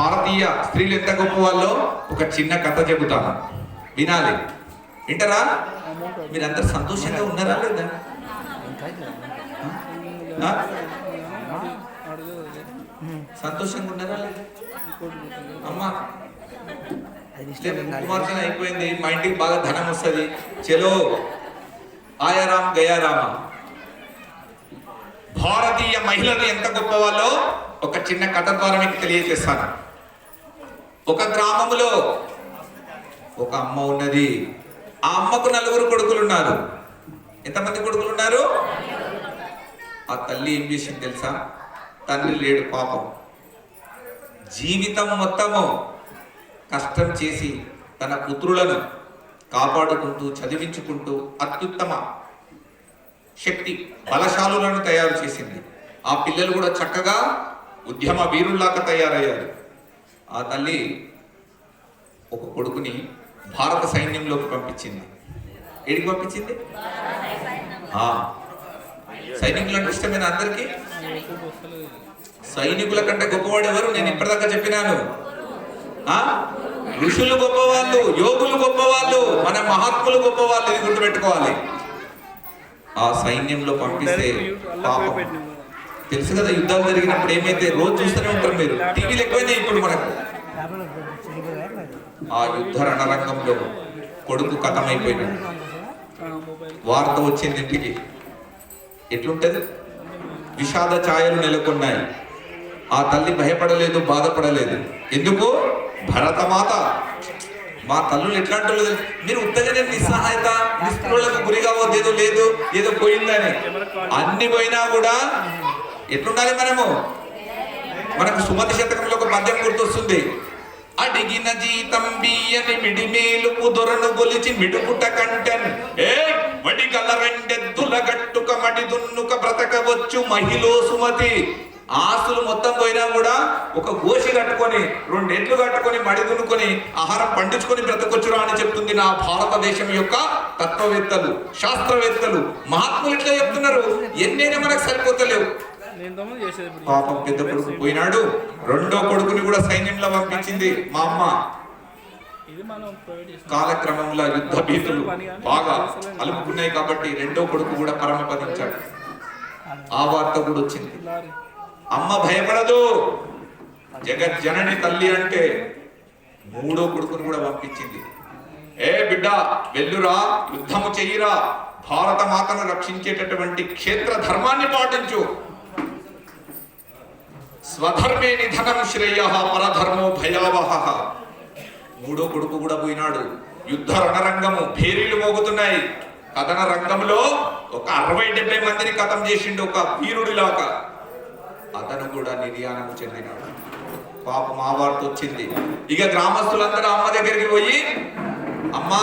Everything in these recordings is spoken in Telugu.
భారతీయ స్త్రీలు ఎంత గొప్ప వాళ్ళో ఒక చిన్న కథ చెబుతాను. వినాలి. వింటారా? మీరంతా సంతోషంగా ఉన్నారా లేదా? సంతోషంగా ఉన్నారా లేదా? అమ్మా కుమార్తెన అయిపోయింది. మా ఇంటికి బాగా ధనం వస్తుంది. చలో. ఆయారామ్ గయారామ. భారతీయ మహిళలు ఎంత గొప్పవాళ్ళో ఒక చిన్న కథ ద్వారా మీకు తెలియజేస్తాను. ఒక గ్రామములో ఒక అమ్మ ఉన్నది. ఆ అమ్మకు నలుగురు కొడుకులు ఉన్నారు ఎంతమంది కొడుకులు ఉన్నారు ఆ తల్లి ఏం చేసింది తెలుసా? తండ్రి లేడు పాపం. జీవితం మొత్తము కష్టం చేసి తన పుత్రులను కాపాడుకుంటూ చదివించుకుంటూ అత్యుత్తమ శక్తి బలశాలులను తయారు చేసింది. ఆ పిల్లలు కూడా చక్కగా ఉద్యమ వీరుల్లాగా తయారయ్యారు. ఆ తల్లి ఒక కొడుకుని భారత సైన్యంలోకి పంపించింది. ఏడికి పంపించింది? సైనికులు అంటే ఇష్టమైన అందరికీ? సైనికుల కంటే గొప్పవాడు ఎవరు? నేను ఇప్పటిదాకా చెప్పినాను. ఋషులు గొప్పవాళ్ళు యోగులు గొప్పవాళ్ళు మన మహాత్ములు గొప్పవాళ్ళు ఇది గుర్తుపెట్టుకోవాలి. ఆ సైన్యంలో పంపిస్తే పాపం. తెలుసు కదా యుద్ధాలు జరిగినప్పుడు ఏమైతే రోజు చూస్తూనే ఉంటారు మీరు. టీవీలు ఎక్కువైనా ఇప్పుడు మనకు. ఆ యుద్ధ రణరంగంలో కొడుకు కథమైపోయినాడు. వార్త వచ్చింది ఇంటికి ఎట్లుంటది? విషాద ఛాయలు నెలకొన్నాయి. ఆ తల్లి భయపడలేదు బాధపడలేదు. ఎందుకు? భరతమాత. మా తల్లులు ఎట్లాంటి మీరు ఉత్తగానే నిస్సహాయత నిస్పృహలకు గురి కావద్దు ఏదో లేదు ఏదో పోయిందని. అన్ని పోయినా కూడా ఎట్లుండాలి మనము? మనకు సుమతి శతకంలో ఒక పద్యం గుర్తొస్తుంది. అడిగిన జీతం బియ్యని మిడిమేలు కుదురను గొలిచి మిడుపుట కంటెన్. ఏ మడి గల రెండెద్దుల గట్టుక మడి దున్నుక బ్రతకవచ్చు మహిళ సుమతి. ఆస్తులు మొత్తం పోయినా కూడా ఒక గోషి కట్టుకొని రెండెట్లు కట్టుకొని మడి దున్నుకొని ఆహారం పండించుకొని బ్రతకొచ్చురా అని చెప్తుంది నా భారతదేశం యొక్క తత్వవేత్తలు శాస్త్రవేత్తలు. మహాత్ములు ఇట్లా చెప్తున్నారు. ఎన్నైనా మనకు సరిపోతలేవు. పాపం పెద్ద కొడుకు పోయినాడు. రెండో కొడుకుని కూడా సైన్యంలో పంపించింది మా అమ్మ. కాలక్రమంలో యుద్ధ భీతులు బాగా అలుముకున్నాయి కాబట్టి రెండో కొడుకు కూడా పరమపదించాడు ఆ వార్త కూడా వచ్చింది. అమ్మ భయపడదు. జగజ్జనని తల్లి అంటే మూడో కొడుకును కూడా పంపించింది. ఏ బిడ్డ వెల్లురా యుద్ధము చెయ్యిరా. భారత మాతను రక్షించేటటువంటి క్షేత్ర ధర్మాన్ని పాటించు. స్వధర్మే నిధనం శ్రేయ పరధర్మో భయావహ మూడో కొడుకు కూడా పోయినాడు. యుద్ధ రణరంగము భేరీలు మోగుతున్నాయి. కథన రంగంలో ఒక అరవై డెబ్బై మందిని కథం చేసిండు ఒక వీరుడిలాగా. అతను కూడా నిర్యాణము చెందినాడు. పాపం మా వార్త వచ్చింది. ఇక గ్రామస్తులందరూ అమ్మ దగ్గరికి పోయి అమ్మా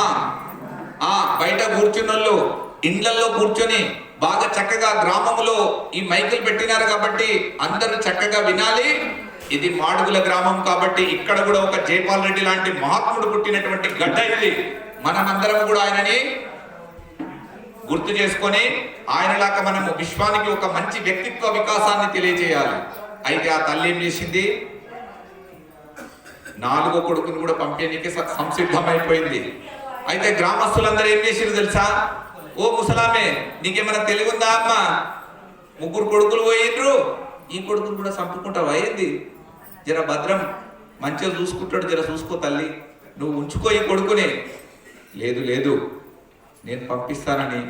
ఆ బయట కూర్చున్నోళ్ళు ఇండ్లలో కూర్చొని బాగా చక్కగా గ్రామములో ఈ మైకులు పెట్టినారు కాబట్టి అందరూ చక్కగా వినాలి. ఇది మాడుగుల గ్రామం కాబట్టి ఇక్కడ కూడా ఒక జైపాల్ రెడ్డి లాంటి మహాత్ముడు పుట్టినటువంటి గడ్డ ఇది. మనమందరం కూడా ఆయనని గుర్తు చేసుకొని ఆయనలాగా మనము విశ్వానికి ఒక మంచి వ్యక్తిత్వ వికాసాన్ని తెలియజేయాలి. అయితే ఆ తల్లి ఏం చేసింది? నాలుగో కొడుకుని కూడా పంపేనికి సంసిద్ధమైపోయింది. అయితే గ్రామస్తులందరూ ఏం చేసిరు తెలుసా? ఓ ముసలామే నీకేమైనా తెలివిందా అమ్మ? ముగ్గురు కొడుకులు పోయిండ్రు ఈ కొడుకును కూడా చంపుకుంటావా? ఏంది? జర భద్రం. మంచిగా చూసుకుంటాడు జర చూసుకో తల్లి. నువ్వు ఉంచుకో ఈ కొడుకుని. లేదు లేదు. నేను పంపిస్తానని.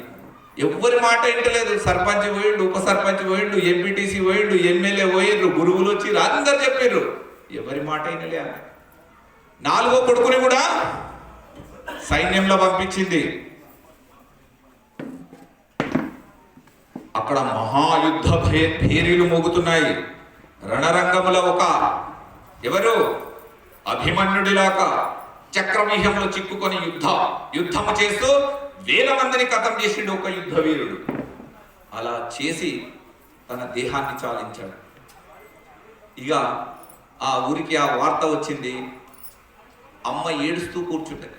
ఎవరి మాట వింటలేదు. సర్పంచ్ పోయిండు ఉప సర్పంచ్ పోయిండు ఎంపీటీసీ పోయిండు ఎమ్మెల్యే పోయిండ్రు గురువులు వచ్చి అందరు చెప్పిండ్రు ఎవరి మాట వినలే ఆమె నాలుగో కొడుకుని కూడా సైన్యంలో పంపించింది. అక్కడ మహాయుద్ధ భే- భేరీలు మోగుతున్నాయి. రణరంగముల ఒక ఎవరు? అభిమన్యుడిలాగా చక్రవ్యూహంలో చిక్కుకొని యుద్ధ యుద్ధము చేస్తూ వేల మందిని కథం చేసిండు ఒక యుద్ధ వీరుడు. అలా చేసి తన దేహాన్ని చాలించాడు. ఇక ఆ ఊరికి ఆ వార్త వచ్చింది. అమ్మ ఏడుస్తూ కూర్చుంటది.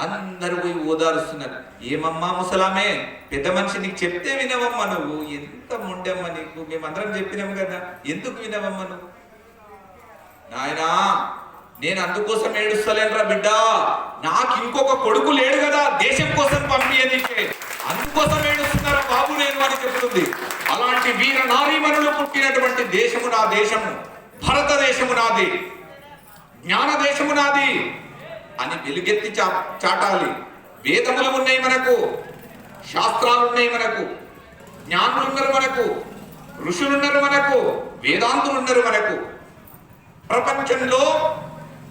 అందరూ పోయి ఓదారుస్తున్నారు. ఏమమ్మా ముసలామే పెద్ద మనిషి నీకు చెప్తే వినవమ్మా నువ్వు. ఎంత ముండమ్మా నీకు? మేమందరం చెప్పినాం కదా. ఎందుకు వినవమ్మా నువ్వు? నాయనా నేను అందుకోసం ఏడుస్తలేనురా బిడ్డ. నాకు ఇంకొక కొడుకు లేడు కదా దేశం కోసం పంపియనికే అందుకోసం ఏడుస్తున్నారా బాబు నేను అని చెప్తుంది అలాంటి వీర నారీమణులు పుట్టినటువంటి దేశము నా దేశము. భారతదేశము నాది. జ్ఞాన దేశము నాది. అని వెలుగెత్తి చా చాటాలి. వేదములు ఉన్నాయి మనకు శాస్త్రాలు ఉన్నాయి మనకు జ్ఞానులు ఉన్నారు మనకు ఋషులున్నారు మనకు వేదాంతులు ఉన్నారు మనకు. ప్రపంచంలో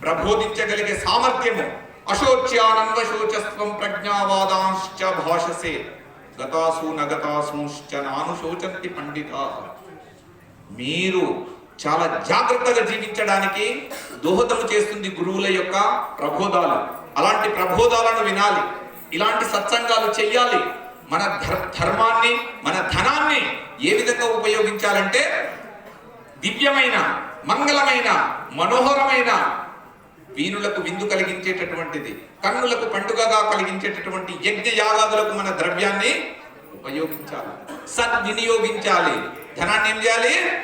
ప్రబోధించగలిగే సామర్థ్యము అశోచ్యానందశోచస్వం ప్రజ్ఞావాదాంశ్చ భాషసే. గతాసు నగతాసుశ్చ నాను శోచంతి పండిత. మీరు చాలా జాగ్రత్తగా జీవించడానికి దోహదం చేస్తుంది గురువుల యొక్క ప్రబోధాలు. అలాంటి ప్రబోధాలను వినాలి. ఇలాంటి సత్సంగాలు చెయ్యాలి. మన ధర్- ధర్మాన్ని మన ధనాన్ని ఏ విధంగా ఉపయోగించాలంటే దివ్యమైన మంగళమైన మనోహరమైన వీణులకు విందు కలిగించేటటువంటిది కన్నులకు పండుగగా కలిగించేటటువంటి యజ్ఞ యాగాదులకు మన ద్రవ్యాన్ని ఉపయోగించాలి. సద్వినియోగించాలి. ధనాన్ని ఏం చేయాలి?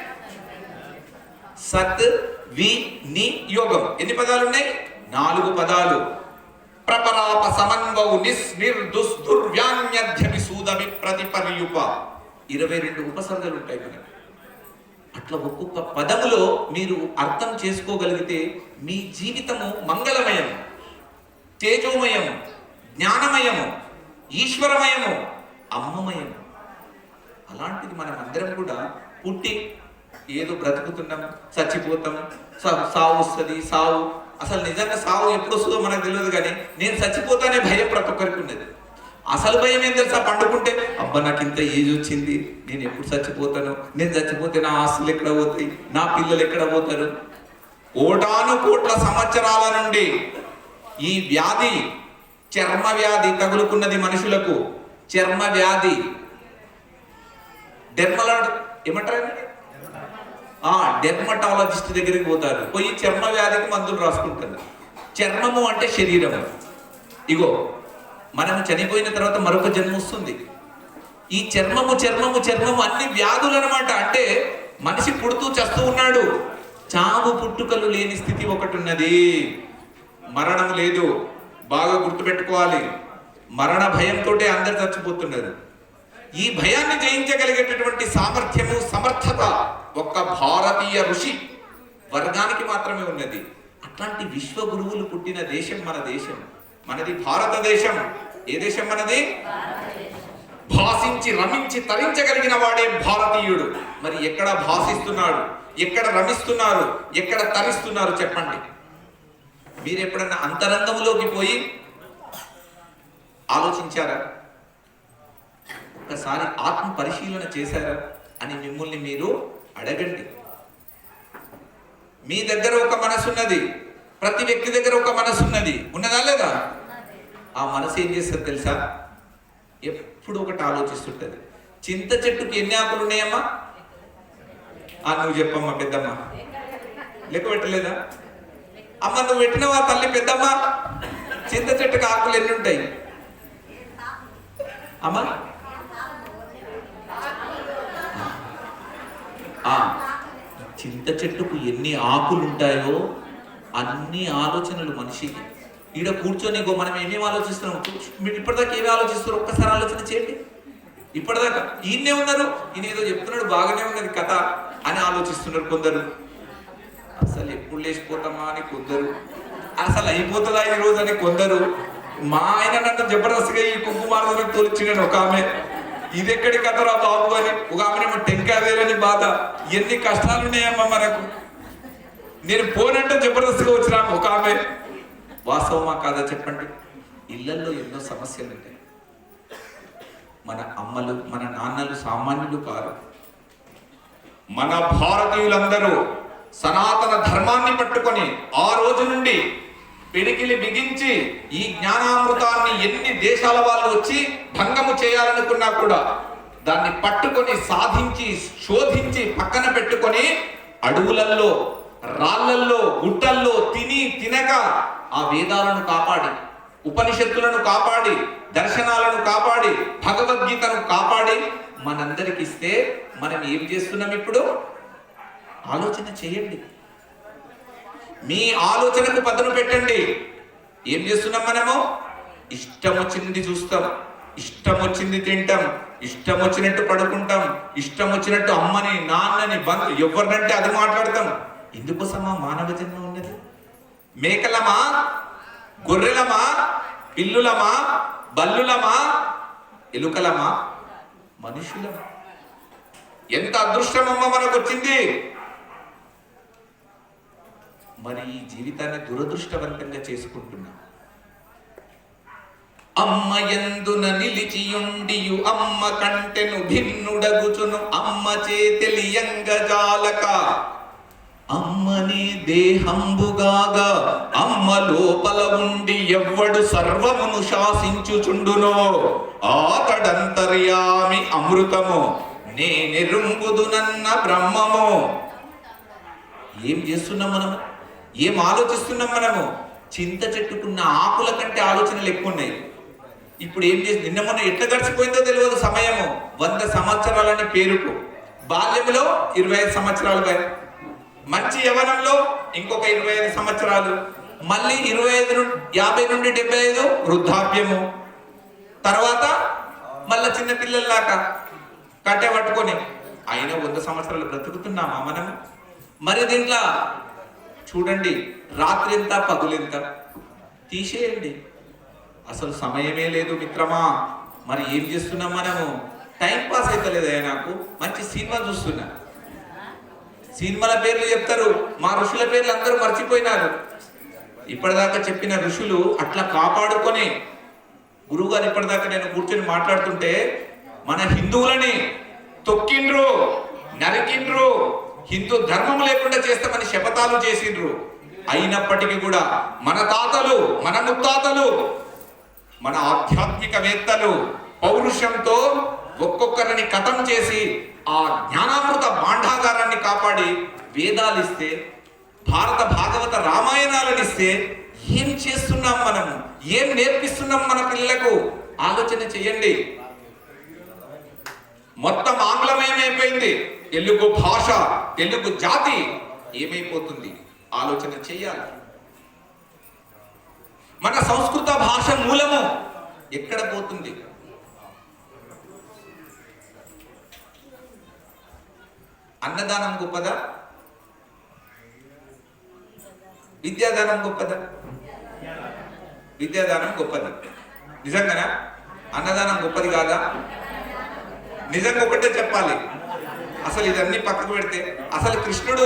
సత్ వి ని యోగం. ఎన్ని పదాలు ఉన్నాయి నాలుగు పదాలు. ప్రపరాప సమన్వౌ నిస్ నిర్దుస్తుర్వ్యాన్యధ్యపి సూదవి ప్రతిపర్యుప. ఇరవై రెండు ఉపసర్గలు ఉంటాయి మనకి. అట్లా ఒక్కొక్క పదములో మీరు అర్థం చేసుకోగలిగితే మీ జీవితము మంగళమయము తేజోమయము జ్ఞానమయము ఈశ్వరమయము అమ్మమయము. అలాంటిది మనం అందరం కూడా పుట్టి ఏదో బ్రతుకుతున్నాం చచ్చిపోతాం సావు వస్తుంది సావు. అసలు నిజంగా సావు ఎప్పుడు వస్తుందో మనకు తెలియదు కానీ నేను చచ్చిపోతానే భయం ప్రతి ఒక్కరికి ఉన్నది అసలు భయం ఏం తెలుసా? పండుకుంటే అబ్బా నాకు ఇంత ఏజ్ వచ్చింది నేను ఎప్పుడు చచ్చిపోతాను? నేను చచ్చిపోతే నా ఆస్తులు ఎక్కడ పోతాయి? నా పిల్లలు ఎక్కడ పోతారు? కోటాను కోట్ల సంవత్సరాల నుండి ఈ వ్యాధి చర్మ వ్యాధి తగులుకున్నది మనుషులకు. చర్మ వ్యాధి. డెర్మలాడ్ ఏమంటారు ఆ డెర్మటాలజిస్ట్ దగ్గరికి పోతారు. పోయి చర్మ వ్యాధికి మందులు రాసుకుంటారు చర్మము అంటే శరీరము. ఇగో మనం చనిపోయిన తర్వాత మరొక జన్మ వస్తుంది. ఈ చర్మము చర్మము చర్మము అన్ని వ్యాధులు అనమాట అంటే మనిషి పుడుతూ చస్తూ ఉన్నాడు. చావు పుట్టుకలు లేని స్థితి ఒకటి ఉన్నది. మరణం లేదు. బాగా గుర్తుపెట్టుకోవాలి. మరణ భయంతో అందరు చచ్చిపోతున్నారు. ఈ భయాన్ని జయించగలిగేటటువంటి సామర్థ్యము సమర్థత ఒక్క భారతీయ ఋషి వర్గానికి మాత్రమే ఉన్నది. అట్లాంటి విశ్వ గురువులు పుట్టిన దేశం మన దేశం. మనది భారతదేశం. ఏ దేశం మనది? భాషించి రమించి తరించగలిగిన వాడే భారతీయుడు. మరి ఎక్కడ భాషిస్తున్నాడు? ఎక్కడ రమిస్తున్నారు? ఎక్కడ తరిస్తున్నారు చెప్పండి. మీరు ఎప్పుడన్నా అంతరంగంలోకి పోయి ఆలోచించారా? ఒకసారి ఆత్మ పరిశీలన చేశారా? అని మిమ్మల్ని మీరు అడగండి. మీ దగ్గర ఒక మనసు ఉన్నది ప్రతి వ్యక్తి దగ్గర ఒక మనసు ఉన్నది ఉన్నదా లేదా? ఆ మనసు ఏం చేస్తుంది తెలుసా? ఎప్పుడు ఒకటి ఆలోచిస్తుంటుంది. చింత చెట్టుకి ఎన్ని ఆకులు ఉన్నాయమ్మా? ఆ నువ్వు చెప్పమ్మా పెద్దమ్మ. లెక్క పెట్టలేదా? అమ్మ నువ్వు పెట్టినవా తల్లి పెద్దమ్మ? చింత చెట్టుకి ఆకులు ఎన్ని ఉంటాయి? అమ్మా ఆ. చింత చెట్టుకు ఎన్ని ఆకులు ఉంటాయో అన్ని ఆలోచనలు మనిషికి. ఈడ కూర్చొని గో మనం ఏమేమి ఆలోచిస్తున్నాం? మీరు ఇప్పటిదాకా ఏమి ఆలోచిస్తారు ఒక్కసారి ఆలోచన చేయండి. ఇప్పటిదాకా ఈయనే ఉన్నారు ఈయన ఏదో చెప్తున్నాడు బాగానే ఉన్నది కథ అని ఆలోచిస్తున్నారు కొందరు. అసలు ఎప్పుడు లేచిపోతామా అని కొందరు. అసలు అయిపోతుందా ఈ రోజు అని కొందరు. మా ఆయన నన్ను జబర్దస్త్గా ఈ కుంకుమార్గం తోలిచ్చినాడు ఒక ఆమె. ఇది ఎక్కడి కథరా బాబు అని ఒక ఆమెనేమో టెంకాయ వేరని బాధ. ఎన్ని కష్టాలు ఉన్నాయమ్మా మనకు. నేను పోనంటే జబర్దస్త్గా వచ్చిన ఒక ఆమె. వాస్తవమా కాదా చెప్పండి? ఇళ్ళలో ఎన్నో సమస్యలు ఉంటాయి మన అమ్మలు మన నాన్నలు సామాన్యులు కారు. మన భారతీయులందరూ సనాతన ధర్మాన్ని పట్టుకొని ఆ రోజు నుండి పిడికిలి బిగించి ఈ జ్ఞానామృతాన్ని ఎన్ని దేశాల వాళ్ళు వచ్చి భంగము చేయాలనుకున్నా కూడా దాన్ని పట్టుకొని సాధించి శోధించి పక్కన పెట్టుకొని అడవులల్లో రాళ్ళల్లో గుట్టల్లో తిని తినక ఆ వేదాలను కాపాడి ఉపనిషత్తులను కాపాడి దర్శనాలను కాపాడి భగవద్గీతను కాపాడి మనందరికి ఇస్తే మనం ఏం చేస్తున్నాం ఇప్పుడు? ఆలోచన చేయండి. మీ ఆలోచనకు పదును పెట్టండి. ఏం చేస్తున్నాం మనము? ఇష్టం వచ్చింది చూస్తాం. ఇష్టం వచ్చింది తింటాం. ఇష్టం వచ్చినట్టు పడుకుంటాం. ఇష్టం వచ్చినట్టు అమ్మని నాన్నని బంధు ఎవరినంటే అది మాట్లాడతాం. ఎందుకోసమా మానవ జన్మ ఉన్నది? మేకలమా? గొర్రెలమా? పిల్లులమా? బల్లులమా? ఎలుకలమా? మనుషులమా? ఎంత అదృష్టమమ్మ మనకు వచ్చింది మరి ఈ జీవితాన్ని దురదృష్టవంతంగా చేసుకుంటున్నాం. అమ్మ ఎందున నిలిచియుండియు అమ్మ కంటెను భిన్నుడగుచును అమ్మ చేతెలియంగ జాలక అమ్మని దేహంబుగాగా అమ్మ లోపల ఉండి ఎవ్వడు సర్వమును శాసించుచుండునో ఆతడంతర్యామి అమృతము నేనెరుంగుదునన్న బ్రహ్మము. ఏం చేస్తున్నాం మనం ఏం ఆలోచిస్తున్నాం మనము? చింత చెట్టుకున్న ఆకుల కంటే ఆలోచనలు ఎక్కువ ఉన్నాయి ఇప్పుడు ఏం చేసి నిన్న మొన్న ఎట్లా గడిచిపోయిందో తెలియదు సమయము. వంద సంవత్సరాలని పేరుకు. బాల్యంలో ఇరవై ఐదు సంవత్సరాలు మంచి యవనంలో ఇంకొక ఇరవై ఐదు సంవత్సరాలు. మళ్ళీ ఇరవై ఐదు నుండి యాభై నుండి డెబ్బై ఐదు వృద్ధాప్యము. తర్వాత మళ్ళా చిన్న పిల్లల్లాగా కట్టె పట్టుకొని అయినా వంద సంవత్సరాలు బ్రతుకుతున్నామా మనము? మరి దీంట్లో చూడండి రాత్రి ఎంత పగులెంత తీసేయండి. అసలు సమయమే లేదు మిత్రమా. మరి ఏం చేస్తున్నాం మనము? టైం పాస్ అవుతలేదా నాకు. మంచి సినిమా చూస్తున్నా. సినిమాల పేర్లు చెప్తారు. మా ఋషుల పేర్లు అందరూ మర్చిపోయినారు. ఇప్పటిదాకా చెప్పిన ఋషులు అట్లా కాపాడుకొని గురువు గారు ఇప్పటిదాకా నేను కూర్చొని మాట్లాడుతుంటే మన హిందువులని తొక్కిండ్రు నరికిండ్రు హిందూ ధర్మం లేకుండా చేస్తామని శపథాలు చేసిండ్రు. అయినప్పటికీ కూడా మన తాతలు మన ముత్తాతలు మన ఆధ్యాత్మికవేత్తలు పౌరుషంతో ఒక్కొక్కరిని కథం చేసి ఆ జ్ఞానామృత భాండాగారాన్ని కాపాడి వేదాలు ఇస్తే భారత భాగవత రామాయణాలను ఇస్తే ఏం చేస్తున్నాం మనము ఏం నేర్పిస్తున్నాం మన పిల్లలకు? ఆలోచన చేయండి. మొత్తం ఆంగ్లమయమైపోయింది. తెలుగు భాష తెలుగు జాతి ఏమైపోతుంది? ఆలోచన చేయాలి. మన సంస్కృత భాష మూలము ఎక్కడ పోతుంది? అన్నదానం గొప్పదా? విద్యాదానం గొప్పదా? విద్యాదానం గొప్పది? నిజంగానా? అన్నదానం గొప్పది కాదా? నిజంగా ఒకటే చెప్పాలి. అసలు ఇదన్నీ పక్కకు పెడితే అసలు కృష్ణుడు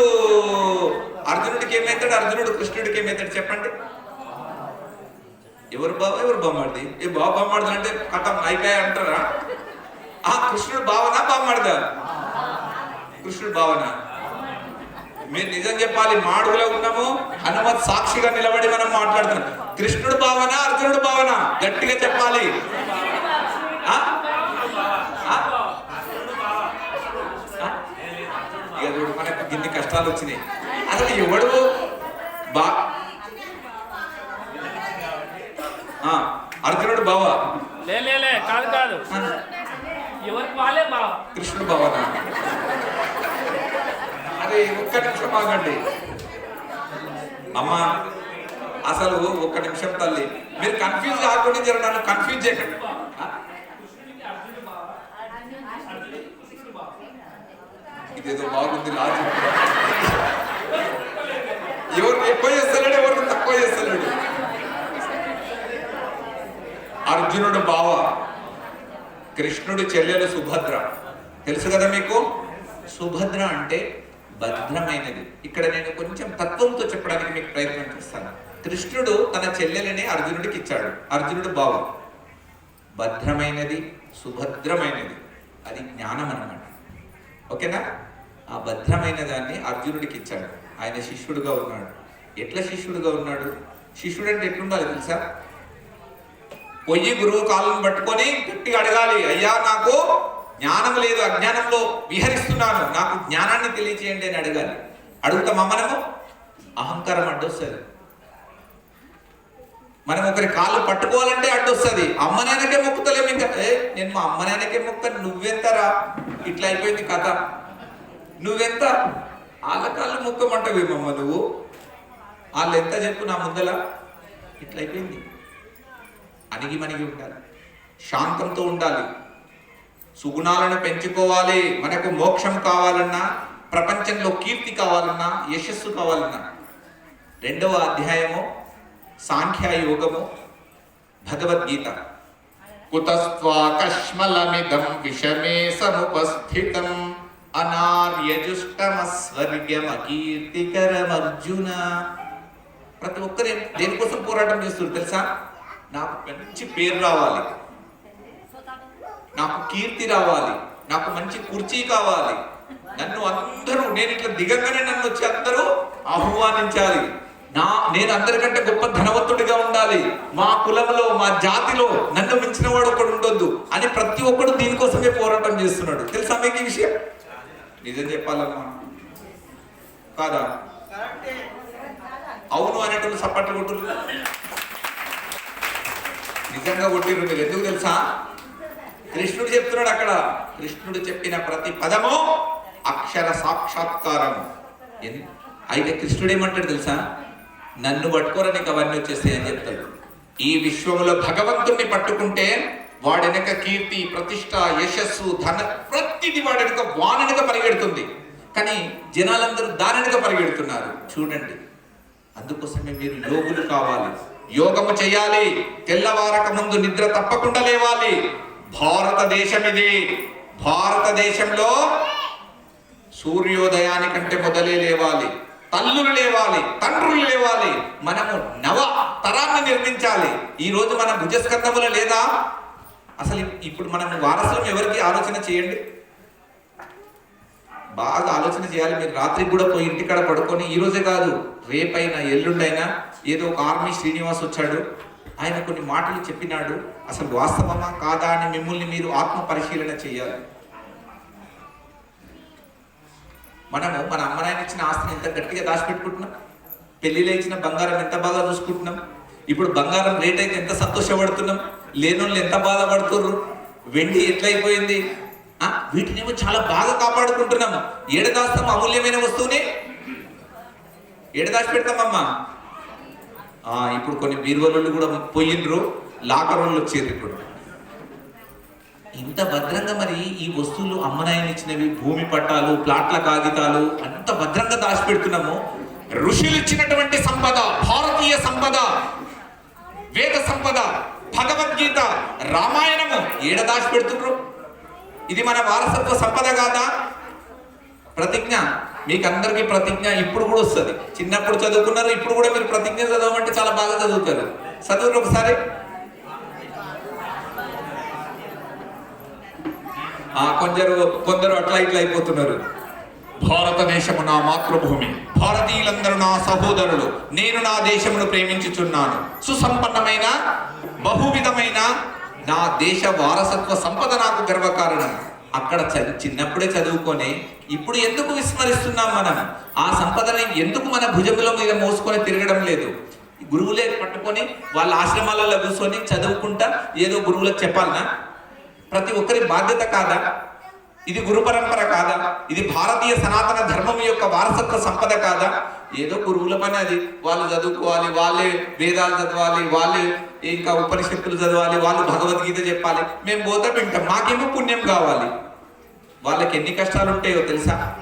అర్జునుడికి ఏమవుతాడు అర్జునుడు కృష్ణుడికి ఏమవుతాడు చెప్పండి. ఎవరు బావ? ఎవరు బామ్మడిది ఏ బావ బామ్మడిది అంటే కథం అయిపోయా అంటారా? ఆ కృష్ణుడు భావన బామ్మడిదా కృష్ణుడు భావన మీరు నిజం చెప్పాలి మాడుగులో ఉన్నాము. హనుమత్ సాక్షిగా నిలబడి మనం మాట్లాడుతున్నాం. కృష్ణుడు భావన అర్జునుడు భావన గట్టిగా చెప్పాలి ఆ? ఆ? ఆ? ఇక చూడు కష్టాలు వచ్చినాయి. అసలు ఎవడు బా ఆ, అర్జునుడు బావ? లే లే లే కాదు కాదు. కృష్ణుడు భావన అరే ఒక్క నిమిషం ఆగండి. అమ్మా అసలు ఒక్క నిమిషం తల్లి. మీరు కన్ఫ్యూజ్ కాకుండా జర నన్ను కన్ఫ్యూజ్ చేయకండి? ఇదేదో బాగుంది లాజిక్ ఎవరు ఎక్కువ చేస్తలేడు ఎవరు తక్కువ చేస్తలేడు. అర్జునుడు బావ కృష్ణుడు చెల్లెలు సుభద్ర. తెలుసు కదా మీకు? సుభద్ర అంటే భద్రమైనది. ఇక్కడ నేను కొంచెం తత్వంతో చెప్పడానికి మీకు ప్రయత్నం చేస్తాను. కృష్ణుడు తన చెల్లెలని అర్జునుడికి ఇచ్చాడు. అర్జునుడు బావ భద్రమైనది సుభద్రమైనది. అది జ్ఞానం అనమాట ఓకేనా? ఆ భద్రమైన దాన్ని అర్జునుడికి ఇచ్చాడు. ఆయన శిష్యుడుగా ఉన్నాడు. ఎట్లా శిష్యుడుగా ఉన్నాడు? శిష్యుడు అంటే ఎట్లుండాలి తెలుసా? పొయ్యి గురువు కాళ్ళను పట్టుకొని గట్టిగా అడగాలి అయ్యా నాకు జ్ఞానం లేదు అజ్ఞానంలో విహరిస్తున్నాను నాకు జ్ఞానాన్ని తెలియచేయండి అని అడగాలి. అడుగుతామా మనము? అహంకారం అడ్డొస్తుంది. మనం ఒకరి కాళ్ళు పట్టుకోవాలంటే అడ్డొస్తుంది. అమ్మనాయనకే మొక్కుతలేము ఇంకా. ఏ నేను మా అమ్మనాయనకే మొక్క నువ్వెంతరా? ఇట్లా అయిపోయింది కథ. నువ్వెంత? వాళ్ళ కాళ్ళు ముక్కమంటవేమమ్మ నువ్వు? వాళ్ళు ఎంత చెప్పు నా ముందల ఇట్లయిపోయింది. అణిగి మణిగి ఉండాలి. శాంతంతో ఉండాలి. సుగుణాలను పెంచుకోవాలి. మనకు మోక్షం కావాలన్నా ప్రపంచంలో కీర్తి కావాలన్నా యశస్సు కావాలన్నా. రెండవ అధ్యాయము సాంఖ్యాయోగము భగవద్గీత. కుతస్వాకష్మలమిదం విషమే సముపస్థితం. అనార్యజుష్టమస్వర్గమకీర్తికరమర్జున. ప్రతి ఒక్కరు దేనికోసం పోరాటం చేస్తారు తెలుసా? నాకు మంచి పేరు రావాలి. నాకు కీర్తి రావాలి. నాకు మంచి కుర్చీ కావాలి. నన్ను అందరూ నేను ఇట్లా దిగంగానే నన్ను వచ్చి అందరూ ఆహ్వానించాలి. నా నేను అందరికంటే గొప్ప ధనవంతుడిగా ఉండాలి. మా కులంలో మా జాతిలో నన్ను మించిన వాడు ఒకడు ఉండొద్దు అని ప్రతి ఒక్కడు దీనికోసమే పోరాటం చేస్తున్నాడు. తెలుసా మీకు ఈ విషయం? నిజం చెప్పాలమ్మా. కాదా? అవును అనేటువంటి సప్పట్లు కొట్టు నిజంగా కొట్టిరు మీరు ఎందుకు తెలుసా? కృష్ణుడు చెప్తున్నాడు అక్కడ. కృష్ణుడు చెప్పిన ప్రతి పదము అక్షర సాక్షాత్కారం అయితే కృష్ణుడు ఏమంటాడు తెలుసా? నన్ను పట్టుకోరా నీకు అవన్నీ వచ్చేస్తాయి అని చెప్తాడు. ఈ విశ్వంలో భగవంతుణ్ణి పట్టుకుంటే వాడెనక కీర్తి ప్రతిష్ట యశస్సు ధన ప్రతి ప్రతిది వాడెనక వానెనక పరిగెడుతుంది. కానీ జనాలందరూ దానెనక పరిగెడుతున్నారు. చూడండి. అందుకోసమే మీరు యోగులు కావాలి. యోగము చేయాలి. తెల్లవారక ముందు నిద్ర తప్పకుండా లేవాలి. భారతదేశం ఇది భారతదేశంలో సూర్యోదయానికంటే మొదలే లేవాలి. తల్లులు లేవాలి. తండ్రులు లేవాలి. మనము నవ తరాన్ని నిర్మించాలి. ఈ రోజు మన భుజస్కంధముల లేదా? అసలు ఇప్పుడు మనం వారసులం ఎవరికి ఆలోచన చేయండి. బాగా ఆలోచన చేయాలి. మీరు రాత్రికి కూడా పోయి ఇంటికాడ పడుకొని ఈ రోజే కాదు రేపైనా ఎల్లుండైనా ఏదో ఒక ఆర్మీ శ్రీనివాస్ వచ్చాడు. ఆయన కొన్ని మాటలు చెప్పినాడు. అసలు వాస్తవమా కాదా అని మిమ్మల్ని మీరు ఆత్మ పరిశీలన చేయాలి. మనము మన అమ్మనాయన ఇచ్చిన ఆస్తిని ఎంత గట్టిగా దాచిపెట్టుకుంటున్నాం? పెళ్ళిలో ఇచ్చిన బంగారం ఎంత బాగా చూసుకుంటున్నాం? ఇప్పుడు బంగారం రేట్ అయితే ఎంత సంతోషపడుతున్నాం? లేనోళ్ళు ఎంత బాధపడుతుర్రు? వెండి ఎట్లయిపోయింది? వీటినేమో చాలా బాగా కాపాడుకుంటున్నాము. ఏడదాస్తాం అమూల్యమైన వస్తువుని? ఏడ దాచి పెడతామమ్మా ఇప్పుడు కొన్ని బీరువలు కూడా పోయిండ్రు లాకర్ వచ్చేది ఇప్పుడు ఇంత భద్రంగా మరి ఈ వస్తువులు అమ్మనాయని ఇచ్చినవి భూమి పట్టాలు ప్లాట్ల కాగితాలు అంత భద్రంగా దాచిపెడుతున్నాము ఋషులు ఇచ్చినటువంటి సంపద భారతీయ సంపద వేద సంపద భగవద్గీత రామాయణము ఏడ దాచిపెడుతున్నారు ఇది మన వారసత్వ సంపద కాదా? ప్రతిజ్ఞ. మీకు అందరికీ ప్రతిజ్ఞ ఇప్పుడు కూడా వస్తుంది. చిన్నప్పుడు చదువుకున్నారు ఇప్పుడు కూడా మీరు ప్రతిజ్ఞ చదవమంటే చాలా బాగా చదువుతారు. చదువురు ఒకసారి. కొందరు కొందరు అట్లా ఇట్లా అయిపోతున్నారు. భారతదేశము నా మాతృభూమి. భారతీయులందరూ నా సహోదరులు. నేను నా దేశమును ప్రేమించుచున్నాను. సుసంపన్నమైన బహువిధమైన నా దేశ వారసత్వ సంపద నాకు గర్వకారణం. అక్కడ చదివి చిన్నప్పుడే చదువుకొని ఇప్పుడు ఎందుకు విస్మరిస్తున్నాం మనం? ఆ సంపదని ఎందుకు మన భుజముల మీద మోసుకొని తిరగడం లేదు? గురువులే పట్టుకొని వాళ్ళ ఆశ్రమాలలో కూర్చొని చదువుకుంటా ఏదో గురువులకు చెప్పాలనా? ప్రతి ఒక్కరి బాధ్యత కాదా? ఇది గురు పరంపర కాదా? ఇది భారతీయ సనాతన ధర్మం యొక్క వారసత్వ సంపద కాదా? ఏదో గురువుల పని అది. వాళ్ళు చదువుకోవాలి వాళ్ళే వేదాలు చదవాలి వాళ్ళే ఇంకా ఉపనిషత్తులు చదవాలి వాళ్ళు భగవద్గీత చెప్పాలి. మేము పోతాం వింటాం. మాకేమో పుణ్యం కావాలి. వాళ్ళకి ఎన్ని కష్టాలు ఉంటాయో తెలుసా?